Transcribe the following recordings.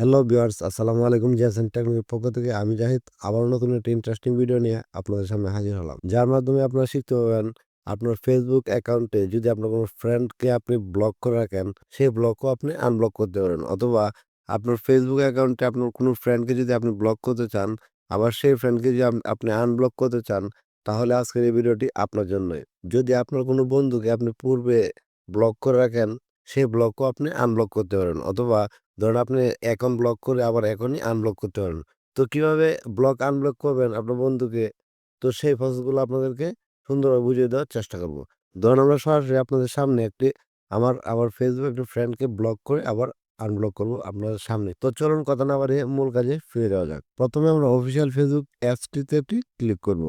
Hello viewers আসসালামু আলাইকুম। জিয়াসেন টেকনিকের পক্ষ থেকে আমি জাহিদ। আবার নতুন একটা ইন্টারেস্টিং ভিডিও নিয়ে আপনাদের সামনে হাজির হলাম। যার মাধ্যমে আপনারা শিখতে পারবেন আপনার ফেসবুক অ্যাকাউন্টে যদি আপনার কোনো ফ্রেন্ডকে আপনি ব্লক করে রাখেন, সেই ব্লকও আপনি আনব্লক করতে পারেন। অথবা আপনার ফেসবুক অ্যাকাউন্টে আপনার কোনো ফ্রেন্ডকে যদি আপনি ব্লক করতে চান, আবার সেই ফ্রেন্ডকে যদি আপনি আনব্লক করতে চান, তাহলে আজকের এই ভিডিওটি আপনার জন্যই। যদি আপনার কোনো বন্ধুকে আপনি পূর্বে ব্লক করে রাখেন, সেই ব্লকও আপনি আনব্লক করতে পারেন। অথবা ধরুন আপনি এখন ব্লক করে আবার এখনই আনব্লক করতে পারেন। তো কীভাবে ব্লক আনব্লক করবেন আপনার বন্ধুকে, তো সেই প্রসেসগুলো আপনাদেরকে সুন্দরভাবে বুঝিয়ে দেওয়ার চেষ্টা করব। ধরুন আমরা সরাসরি আপনাদের সামনে একটি আমার আমার ফেসবুক একটি ফ্রেন্ডকে ব্লক করে আবার আনব্লক করব আপনাদের সামনে। তো চলুন কথা না বাড়িয়ে মূল কাজে ফিরে যাওয়া যাক। প্রথমে আমরা অফিসিয়াল ফেসবুক অ্যাপসটিতে একটি ক্লিক করব।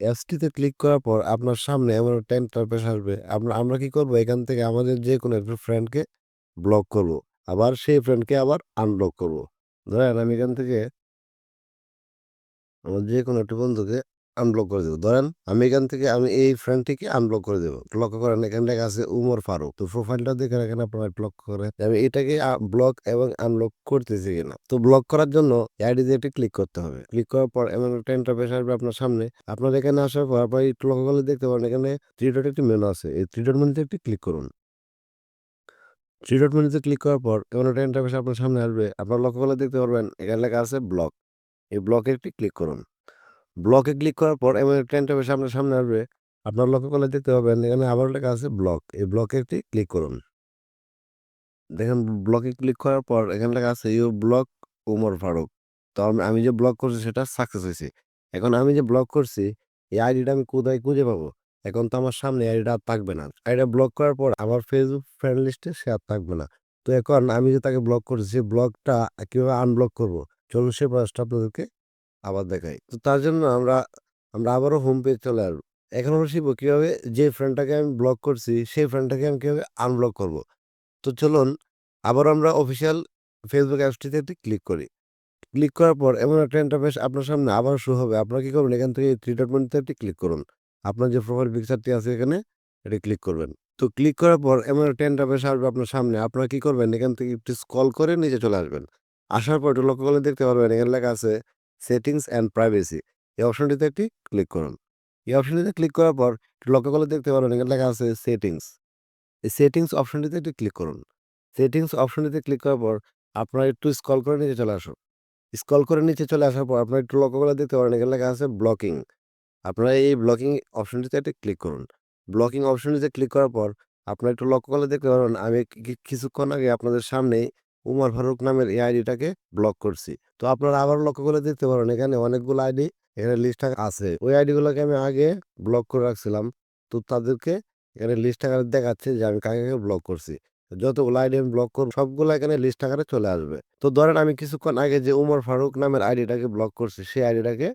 অ্যাপসটিতে ক্লিক করার পর আপনার সামনে এমন একটা ইন্টারফেস আসবে। আমরা আমরা কি করব এখান থেকে আমাদের যে কোনো একটা ফ্রেন্ডকে ব্লক করব। আবার সেই ফ্রেন্ডকে আবার আনব্লক করব। ধরেন আমি এখান থেকে আমার যে কোনো একটা বন্ধুকে আনব্লক করে দেবো ধরেন আমি এখান থেকে, আমি এই ফ্রেন্ডটিকে আনব্লক করে দেবো লক্ষ্য করেন, এখানে লেখা আছে উমর ফারুক। তো প্রোফাইলটা দেখে রাখেন আপনারা ব্লক করেন। আমি এটাকে ব্লক এবং আনব্লক করতেছি কিনা। তো ব্লক করার জন্য আইডিতে একটি ক্লিক করতে হবে। ক্লিক করার পর এমন একটা ইন্টারফেস আসবে আপনার সামনে। আপনার এখানে আসার পর আপনারা লক্ষ্য করলে দেখতে পারেন, এখানে 3 ডট একটি মেনু আছে। এই 3 ডট মেনুতে একটি ক্লিক করুন। 3 ডট মেনুতে ক্লিক করার পর এমন একটা ইন্টারফেস আপনার সামনে আসবে। আপনারা লক্ষ্য করলে দেখতে পারবেন, এখানে লেখা আছে ব্লক। এই ব্লকে একটি ক্লিক করুন। ব্লকে ক্লিক করার পর এমন একটা ইন্টারফেস আপনার সামনে আসবে। আপনার লক্ষ্য করলে দেখতে পাবেন এখানে আবার লেখা আছে ব্লক। এই ব্লকে একটি ক্লিক করুন। দেখেন ব্লকে ক্লিক করার পর এখানে লেখা আছে ইউ ব্লক উমর ফারুক। তো আমি যে ব্লক করছি সেটা সাকসেস হইছে। এখন আমি যে ব্লক করছি, এই আইডিটা আমি কোথায় খুঁজে পাবো? এখন তো আমার সামনে আইডিটা আর থাকবে না। আইডিটা ব্লক করার পর আমার ফেসবুক ফ্রেন্ড লিস্টে সে আর থাকবে না। তো এখন আমি যে তাকে ব্লক করছি সেই ব্লকটা কীভাবে আনব্লক করব চলুন সে প্রসেসটা আপনাদেরকে আবার দেখাই। তো তার জন্য আমরা আমরা আবারও হোম পেজ চলে আসব। এখন আমরা শিখব কীভাবে যে ফ্রেন্ডটাকে আমি ব্লক করছি, সেই ফ্রেন্ডটাকে আমি কীভাবে আনব্লক করব? তো চলুন আবারও আমরা অফিসিয়াল ফেসবুক অ্যাপসটিতে একটি ক্লিক করি। ক্লিক করার পর এমন একটা ইন্টারফেস আপনার সামনে আবার শো হবে। আপনারা কি করবেন এখান থেকে 3 ডট মেনুতে একটি ক্লিক করুন। আপনার যে প্রোফাইল পিকচারটি আছে এখানে, এটি ক্লিক করবেন। তো ক্লিক করার পর এমন একটা ইন্টারফেস আসবে আপনার সামনে। আপনারা কি করবেন এখান থেকে একটু স্কল করে নিচে চলে আসবেন। আসার পর একটু লক্ষ্য করলে দেখতে পারবেন এখানে লেখা আছে সেটিংস অ্যান্ড প্রাইভেসি। এই অপশনটিতে একটি ক্লিক করুন। এই অপশনটিতে ক্লিক করার পর একটু লক্ষ্য করলে দেখতে পারবেন এখানে লেখা আছে সেটিংস। এই সেটিংস অপশনটিতে একটি ক্লিক করুন। সেটিংস অপশনটিতে ক্লিক করার পর আপনারা একটু স্কল করে নিচে চলে আসুন। স্কল করে নিচে চলে আসার পর আপনারা একটু লক্ষ্য করে দেখতে পারেন এখানে লেখা আছে ব্লকিং। আপনারা এই ব্লকিং অপশনটিতে একটি ক্লিক করুন। ব্লকিং অপশনটিতে ক্লিক করার পর আপনারা একটু লক্ষ্য করলে দেখতে পারবেন, আমি কিছুক্ষণ আগে আপনাদের সামনেই উমর ফারুক নামের এই আইডিটাকে ব্লক করছি। তো আপনারা আবারও লক্ষ্য করে দেখতে পারেন এখানে অনেকগুলো আইডি, এখানে লিস্ট আছে। ওই আইডিগুলোকে আমি আগে ব্লক করে রাখছিলাম। তো তাদেরকে এখানে লিস্ট আকারে দেখাচ্ছে যে আমি কাকে ব্লক করছি। যতগুলো আইডি আমি ব্লক করব, সবগুলো এখানে লিস্ট আকারে চলে আসবে। তো ধরেন আমি কিছুক্ষণ আগে যে উমর ফারুক নামের আইডিটাকে ব্লক করছি, সেই আইডিটাকে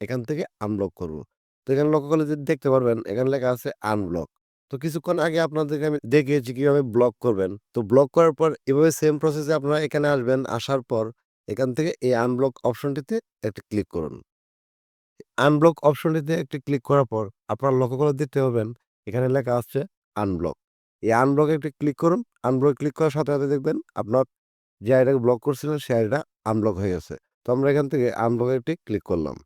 এখান থেকে আনব্লক করব। তো এখানে লক্ষ্য করলে যদি দেখতে পারবেন এখানে লেখা আছে আনব্লক। তো কিছুক্ষণ আগে আপনাদেরকে আমি দেখিয়েছি কীভাবে ব্লক করবেন। তো ব্লক করার পর এভাবে সেম প্রসেসে আপনারা এখানে আসবেন। আসার পর এখান থেকে এই আনব্লক অপশনটিতে একটি ক্লিক করুন। আনব্লক অপশনটিতে একটি ক্লিক করার পর আপনারা লক্ষ্য করে দেখতে পাবেন এখানে লেখা আছে আনব্লক। এই আনব্লকে একটি ক্লিক করুন। আনব্লকে ক্লিক করার সাথে, সাথে দেখবেন আপনার যে আইডিটাকে ব্লক করছিলেন সেই আইডিটা আনব্লক হয়ে গেছে। তো আমরা এখান থেকে আনব্লকে একটি ক্লিক করলাম।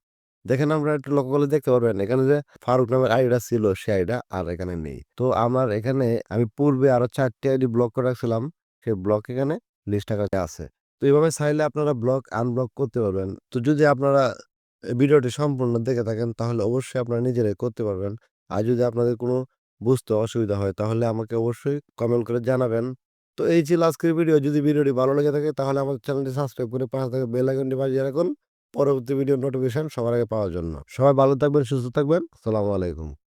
দেখেন আমরা একটু লক্ষ্য করলে দেখতে পারবেন, এখানে যে ফারুক নামের আইডিটা ছিল সেই আইডিটা আর এখানে নেই। তো আমার এখানে আমি পূর্বে আরও ৪ টি আইডি ব্লক করে রাখছিলাম। সেই ব্লক এখানে লিস্ট আকারে আছে। তো এভাবে চাইলে আপনারা ব্লক আনব্লক করতে পারবেন। তো যদি আপনারা ভিডিওটি সম্পূর্ণ দেখে থাকেন, তাহলে অবশ্যই আপনারা নিজেরাই করতে পারবেন। আর যদি আপনাদের কোনো বুঝতে অসুবিধা হয়, তাহলে আমাকে অবশ্যই কমেন্ট করে জানাবেন। তো এই ছিল আজকের ভিডিও। যদি ভিডিওটি ভালো লেগে থাকে, তাহলে আমার চ্যানেলটি সাবস্ক্রাইব করে পাশে থাকা বেল আইকনটি বাজিয়ে রাখুন। পরবর্তী ভিডিও নোটিফিকেশন সবার আগে পাওয়ার জন্য। সবাই ভালো থাকবেন, সুস্থ থাকবেন। আসসালামু আলাইকুম।